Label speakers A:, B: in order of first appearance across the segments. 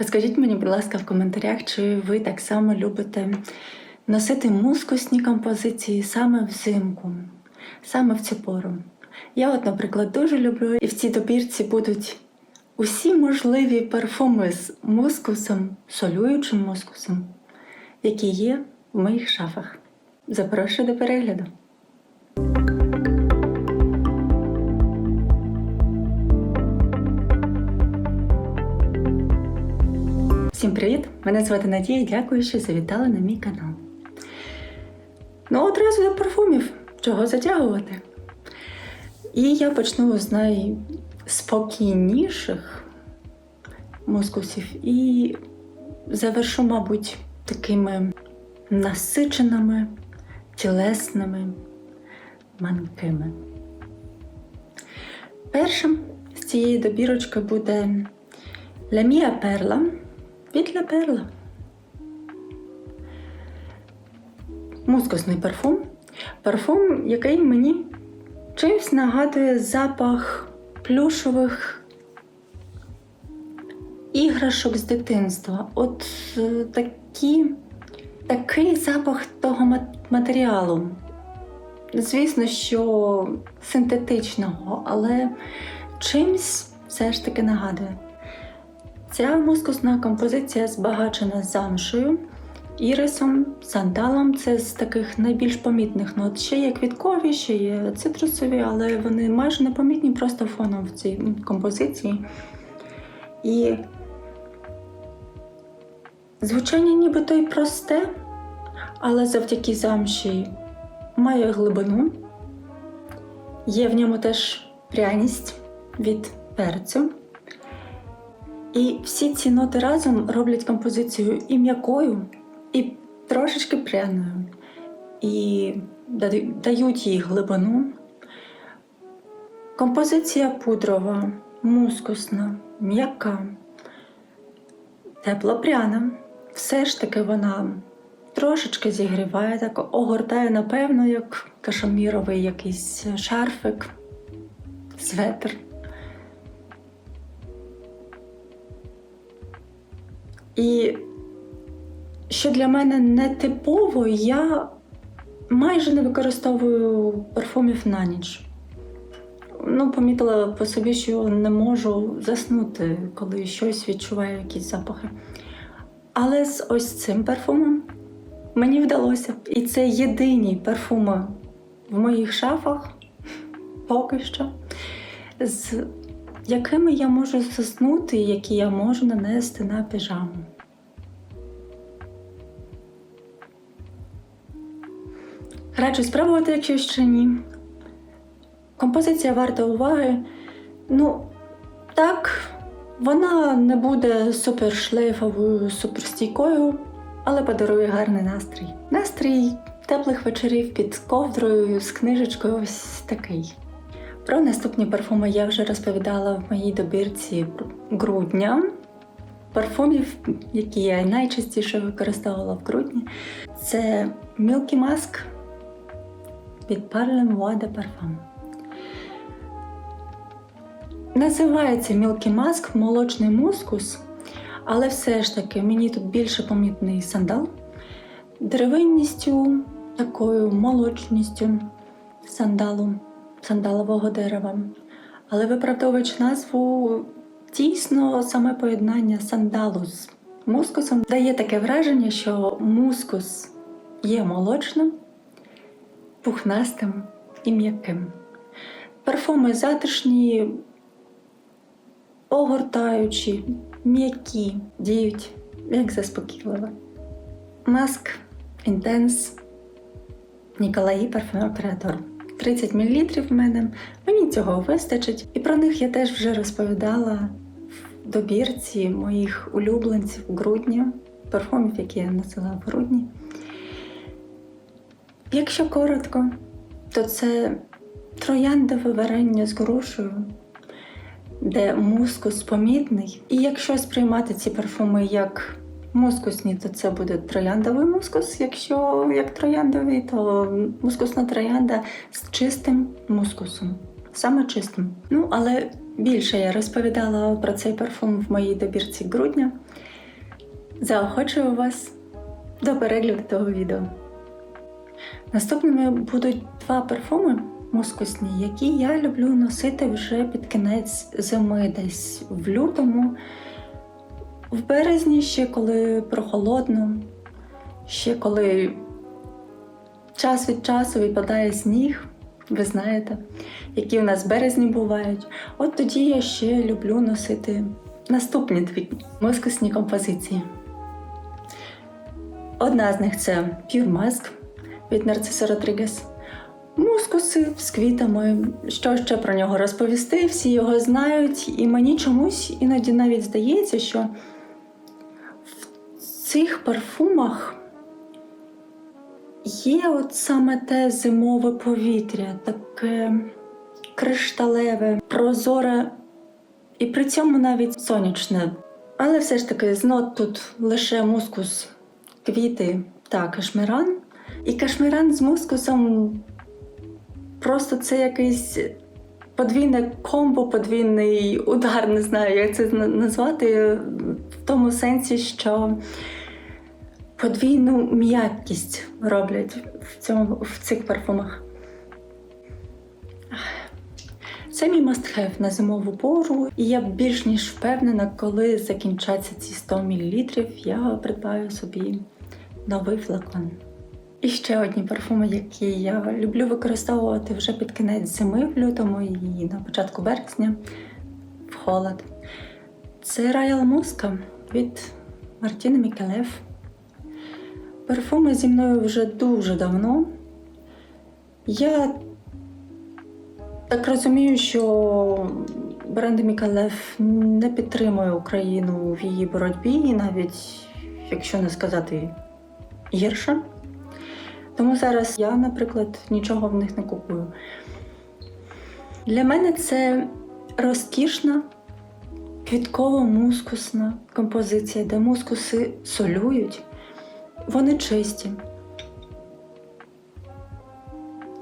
A: Розкажіть мені, будь ласка, в коментарях, чи ви так само любите носити мускусні композиції саме взимку, саме в цю пору. Я, от, наприклад, дуже люблю, і в цій добірці будуть усі можливі парфуми з мускусом, солюючим мускусом, які є в моїх шафах. Запрошую до перегляду. Всім привіт! Мене звати Надія дякую, що завітали на мій канал. Ну, одразу до парфумів, чого затягувати. І я почну з найспокійніших мускусів і завершу, мабуть, такими насиченими, тілесними, манкими. Першим з цієї добірочки буде La Mia Від Мускусний парфум. Парфум, який мені чимось нагадує запах плюшових іграшок з дитинства. От е, такі, такий запах того матеріалу. Звісно, що синтетичного, але чимсь все ж таки нагадує. Ця мускусна композиція збагачена замшею, ірисом, сандалом це з таких найбільш помітних нот. Ще є квіткові, ще є цитрусові, але вони майже непомітні просто фоном в цій композиції. І звучання нібито й просте, але завдяки замші має глибину. Є в ньому теж пряність від перцю. І всі ці ноти разом роблять композицію і м'якою, і трошечки пряною, і дають їй глибину. Композиція пудрова, мускусна, м'яка, тепло-пряна. Все ж таки вона трошечки зігріває, так огортає, напевно, як кашеміровий якийсь шарфик, светр. І що для мене не типово, я майже не використовую парфумів на ніч. Ну, помітила по собі, що не можу заснути, коли щось відчуваю, якісь запахи. Але з ось цим парфумом мені вдалося. І це єдині парфуми в моїх шафах поки що, з якими я можу заснути, і які я можу нанести на піжаму. Раджу спробувати, якщо ще ні. Композиція варта уваги. Ну, так, вона не буде супер шлейфовою, суперстійкою, але подарує гарний настрій. Настрій теплих вечорів під ковдрою з книжечкою ось такий. Про наступні парфуми я вже розповідала в моїй добірці грудня. Парфумів, які я найчастіше використовувала в грудні, це Milky Mask від Parlem Voix de Parfum. Називається Milky Mask молочний мускус, але все ж таки мені тут більше помітний сандал, деревинністю, такою молочністю сандалу, сандалового дерева. Але виправдовуючи назву, дійсно саме поєднання сандалу з мускусом дає таке враження, що мускус є молочним, пухнастим і м'яким. Парфуми затишні, огортаючі, м'які, діють як заспокійливо. Маск Інтенс Ніколаї Парфюмер Креатор. 30 мл в мене. Мені цього вистачить. І про них я теж вже розповідала в добірці моїх улюбленців грудня, парфумів, які я носила в грудні. Якщо коротко, то це трояндове варення з грушею, де мускус помітний. І якщо сприймати ці парфуми як мускусні, то це буде трояндовий мускус. Якщо як трояндовий, то мускусна троянда з чистим мускусом. Саме чистим. Ну, але більше я розповідала про цей парфум в моїй добірці грудня. заохочую вас до перегляду того відео. Наступними будуть два парфуми мускусні, які я люблю носити вже під кінець зими, десь в лютому, в березні, ще коли прохолодно, ще коли час від часу випадає сніг, ви знаєте, які в нас в березні бувають. От тоді я ще люблю носити наступні дві мускусні композиції. Одна з них це Pure Mask від Нарциса Родрігес. Мускуси з квітами. Що ще про нього розповісти? Всі його знають, і мені чомусь іноді навіть здається, що цих парфумах є от саме те зимове повітря, таке кришталеве, прозоре і при цьому навіть сонячне. Але все ж таки з нот тут лише мускус, квіти та кашмиран. І кашмиран з мускусом просто це якийсь подвійне комбо, подвійний удар, не знаю, як це назвати, в тому сенсі, що подвійну м'якість роблять в, цьому, в цих парфумах. Це мій must-have на зимову пору, і я більш ніж впевнена, коли закінчаться ці 100 мл, я придбаю собі новий флакон. І ще одні парфуми, які я люблю використовувати вже під кінець зими в лютому і на початку березня в холод. Це Royal Muska від Мартіни Мікелев. Парфуми зі мною вже дуже давно. Я так розумію, що бренд Мікалев не підтримує Україну в її боротьбі, і навіть, якщо не сказати гірше. Тому зараз я, наприклад, нічого в них не купую. Для мене це розкішна квітково-мускусна композиція, де мускуси солюють, вони чисті.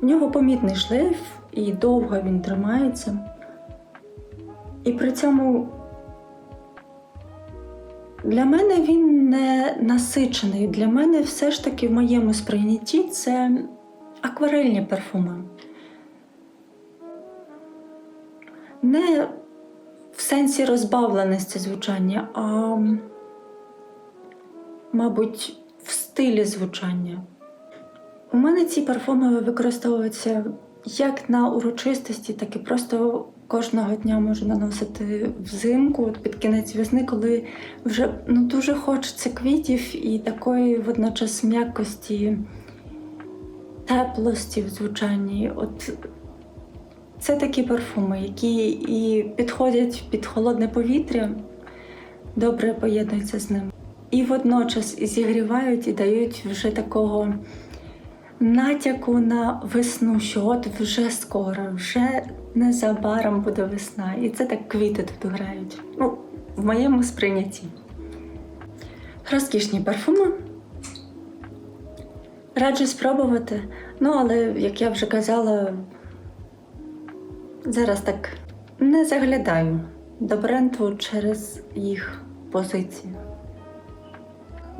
A: В нього помітний шлейф і довго він тримається. І при цьому для мене він не насичений. Для мене все ж таки в моєму сприйнятті це акварельні парфуми. Не в сенсі розбавленості звучання, а, мабуть, стилі звучання. У мене ці парфуми використовуються як на урочистості, так і просто кожного дня можу наносити взимку, от під кінець весни, коли вже ну, дуже хочеться квітів і такої водночас м'якості, теплості в звучанні. От це такі парфуми, які і підходять під холодне повітря, добре поєднуються з ним. І водночас зігрівають і дають вже такого натяку на весну, що от вже скоро, вже незабаром буде весна. І це так квіти тут грають. Ну, в моєму сприйнятті. Розкішні парфуми. Раджу спробувати. Ну, але, як я вже казала, зараз так не заглядаю до бренду через їх позицію.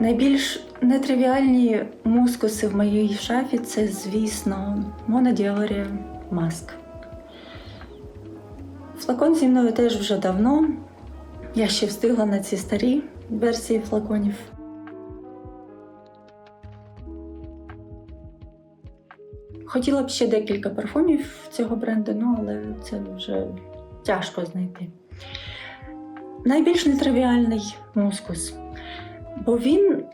A: Найбільш нетривіальні мускуси в моїй шафі це, звісно, Монодіорія Маск. Флакон зі мною теж вже давно. Я ще встигла на ці старі версії флаконів. Хотіла б ще декілька парфумів цього бренду, ну але це вже тяжко знайти. Найбільш нетривіальний мускус бо він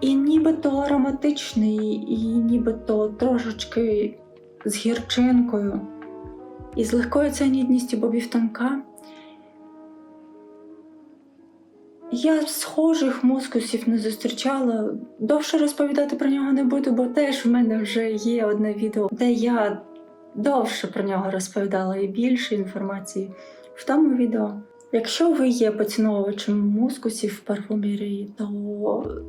A: і нібито ароматичний, і нібито трошечки з гірчинкою, і з легкою ціанідністю бобів тонка. Я схожих мускусів не зустрічала. Довше розповідати про нього не буду, бо теж в мене вже є одне відео, де я довше про нього розповідала і більше інформації в тому відео. Якщо ви є поціновувачем мускусів в парфумерії, то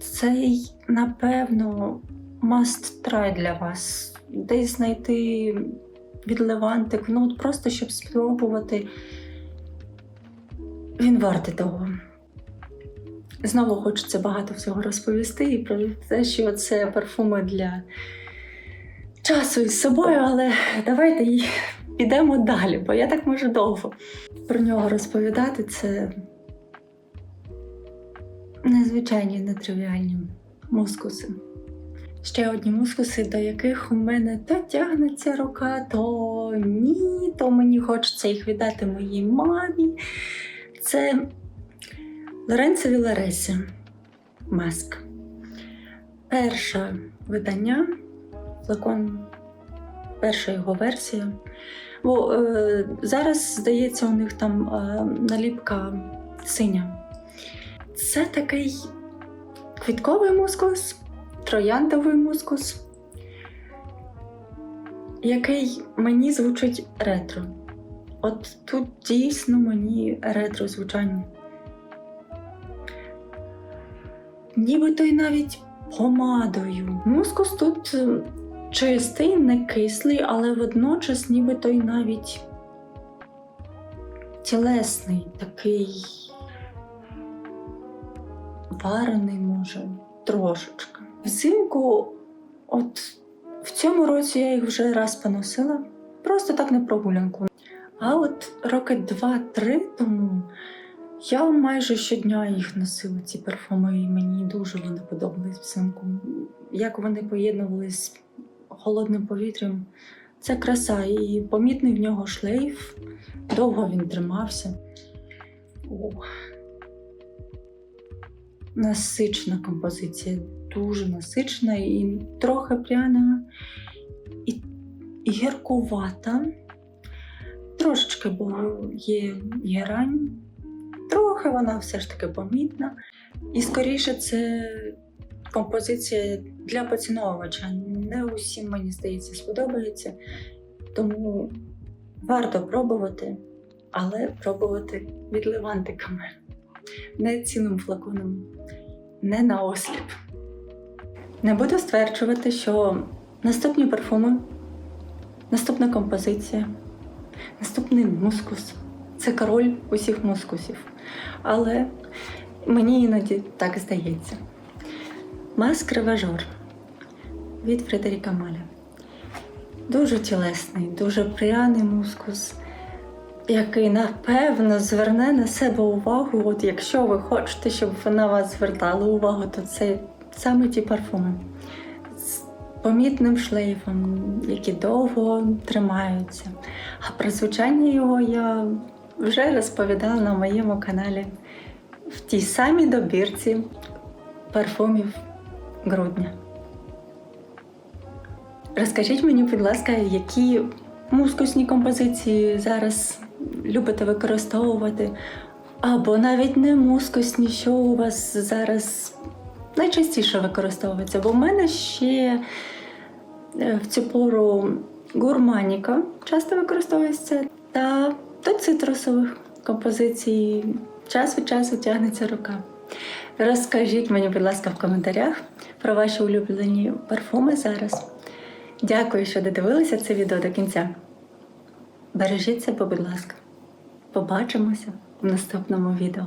A: цей, напевно, must try для вас. Десь знайти відливантик, ну от просто щоб спробувати. Він вартий того. Знову хочеться багато всього розповісти і про те, що це парфуми для часу із собою, але давайте й підемо далі, бо я так можу довго про нього розповідати. Це незвичайні, нетривіальні мускуси. Ще одні мускуси, до яких у мене то тягнеться рука, то ні, то мені хочеться їх віддати моїй мамі. Це Лоренцо Віларесі Маск. Перше видання, флакон, перша його версія. Бо е, зараз, здається, у них там е, наліпка синя. Це такий квітковий мускус, трояндовий мускус, який мені звучить ретро. От тут дійсно мені ретро звучання. Нібито й навіть помадою. Мускус тут чистий, не кислий, але водночас нібито й навіть тілесний, такий варений, може, трошечки. Взимку, от в цьому році я їх вже раз поносила, просто так на прогулянку. А от роки два-три тому я майже щодня їх носила, ці парфуми, і мені дуже вони подобались взимку. Як вони поєднувалися холодним повітрям. Це краса, і помітний в нього шлейф, довго він тримався. Ох. Насичена композиція, дуже насичена і трохи пряна, і, і гіркувата. Трошечки, бо є герань, трохи вона все ж таки помітна. І скоріше це композиція для поціновувача. Не усім, мені здається, сподобається. Тому варто пробувати, але пробувати відливантиками, не цілим флаконом, не на осліп. Не буду стверджувати, що наступні парфуми, наступна композиція, наступний мускус це король усіх мускусів. Але мені іноді так здається. Маск Реважор від Фредеріка Маля. Дуже тілесний, дуже пряний мускус, який напевно зверне на себе увагу. От якщо ви хочете, щоб вона вас звертала увагу, то це саме ті парфуми з помітним шлейфом, які довго тримаються. А про звучання його я вже розповідала на моєму каналі в тій самій добірці парфумів грудня. Розкажіть мені, будь ласка, які мускусні композиції зараз любите використовувати, або навіть не мускусні, що у вас зараз найчастіше використовується? Бо в мене ще е, в цю пору гурманіка часто використовується, та до цитрусових композицій час від часу тягнеться рука. Розкажіть мені, будь ласка, в коментарях про ваші улюблені парфуми зараз. Дякую, що додивилися це відео до кінця. Бережіть себе, будь ласка. Побачимося в наступному відео.